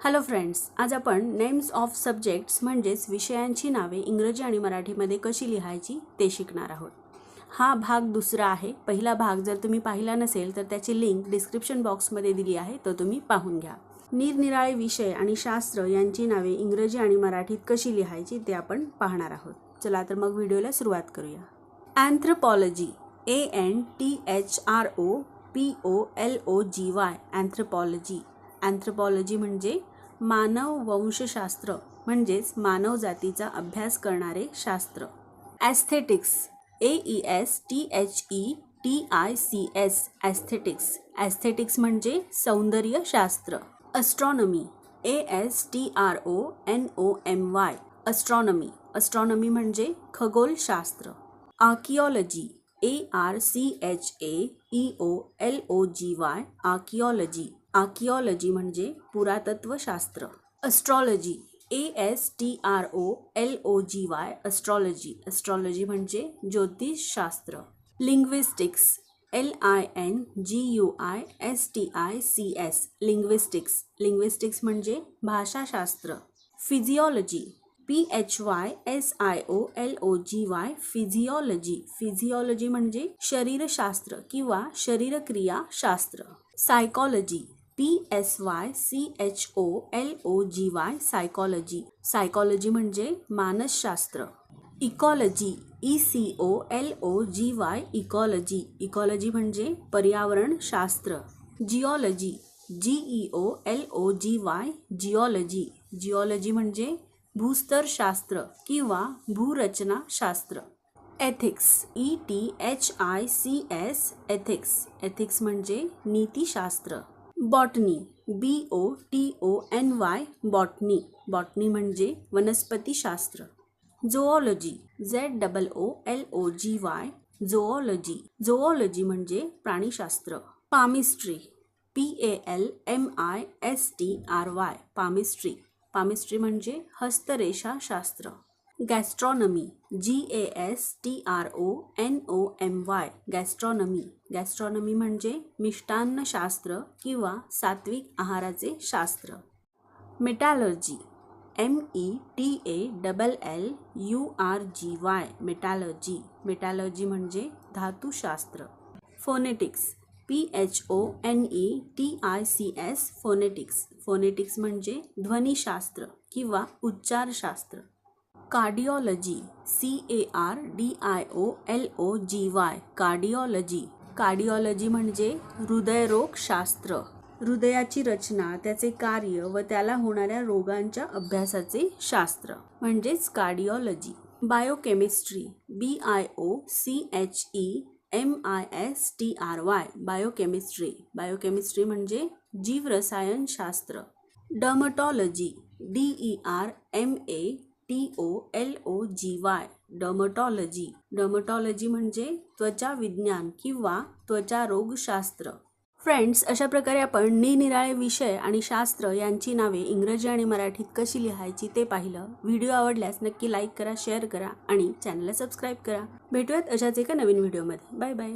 Hello friends आज आपण names of subjects म्हणजेच विषयांची नावे इंग्रजी आणि मराठीमध्ये कशी लिहायची ते शिकणार आहोत. हा भाग दुसरा आहे. पहिला भाग जर तुम्ही पाहिला नसेल तर त्याची लिंक डिस्क्रिप्शन बॉक्समध्ये दिली आहे तो तुम्ही पाहून घ्या. निरनिराळे विषय आणि शास्त्र यांची नावे इंग्रजी आणि मराठीत कशी लिहायची ते आपण पाहणार आहोत. चला तर मग व्हिडिओला सुरुवात करूया. Anthropology A N T H R O P O L O G Y anthropology anthropology म्हणजे मानव वंशशास्त्र म्हणजेच मानव जातीचा अभ्यास करणारे शास्त्र. Aesthetics A E S T H E T I C S aesthetics aesthetics म्हणजे सौंदर्यशास्त्र astronomy A S T R O N O M Y astronomy astronomy म्हणजे खगोलशास्त्र. Archaeology A R C H A E O L O G Y archaeology archaeology म्हणजे पुरातत्वशास्त्र. Astrology A S T R O L O G Y astrology astrology म्हणजे ज्योतिषशास्त्र. Linguistics L I N G U I S T I C S linguistics linguistics म्हणजे भाषाशास्त्र. Physiology P H Y S I O L O G Y physiology physiology म्हणजे शरीरशास्त्र किंवा शरीरक्रिया शास्त्र psychology P S Y C H O L O G Y psychology psychology म्हणजे मानसशास्त्र. Ecology E C O L O G Y ecology ecology म्हणजे पर्यावरणशास्त्र. Geology G E O L O G Y geology geology म्हणजे भूस्तरशास्त्र किंवा भूरचनाशास्त्र. Ethics E T H I C S ethics ethics म्हणजे नीतीशास्त्र. Botany B O T A N Y botany botany म्हणजे वनस्पतीशास्त्र. Zoology Z double O L O G Y zoology zoology म्हणजे प्राणीशास्त्र. Palmistry P A L M I S T R Y palmistry palmistry म्हणजे हस्तरेषाशास्त्र gastronomy G A S T R O N O M Y gastronomy. Gastronomy म्हणजे मिष्टान्नशास्त्र किंवा सात्विक आहाराचे शास्त्र. Metallurgy M E T A double L U R G Y metallurgy. Metallurgy म्हणजे धातुशास्त्र. Phonetics P H O N E T I C S phonetics phonetics म्हणजे ध्वनिशास्त्र किंवा उच्चारशास्त्र. Cardiology C A R D I O L O G Y cardiology cardiology म्हणजे हृदयरोगशास्त्र. हृदयाची रचना त्याचे कार्य व त्याला होणाऱ्या रोगांच्या अभ्यासाचे शास्त्र. म्हणजेच cardiology biochemistry B I O C H E M I S T R Y biochemistry biochemistry म्हणजे जीवरसायनशास्त्र. Dermatology D E R M A T O L O G Y dermatology dermatology म्हणजे त्वचा विज्ञान किंवा त्वचा रोगशास्त्र. फ्रेंड्स अशा प्रकारे आपण निनिराळे विषय आणि शास्त्र यांची नावे इंग्रजी आणि मराठीत कशी लिहायची ते पाहिलं. व्हिडिओ आवडल्यास नक्की लाईक करा शेअर करा आणि चॅनलला सबस्क्राईब करा. भेटूयात अशाच एका नवीन व्हिडिओमध्ये बाय बाय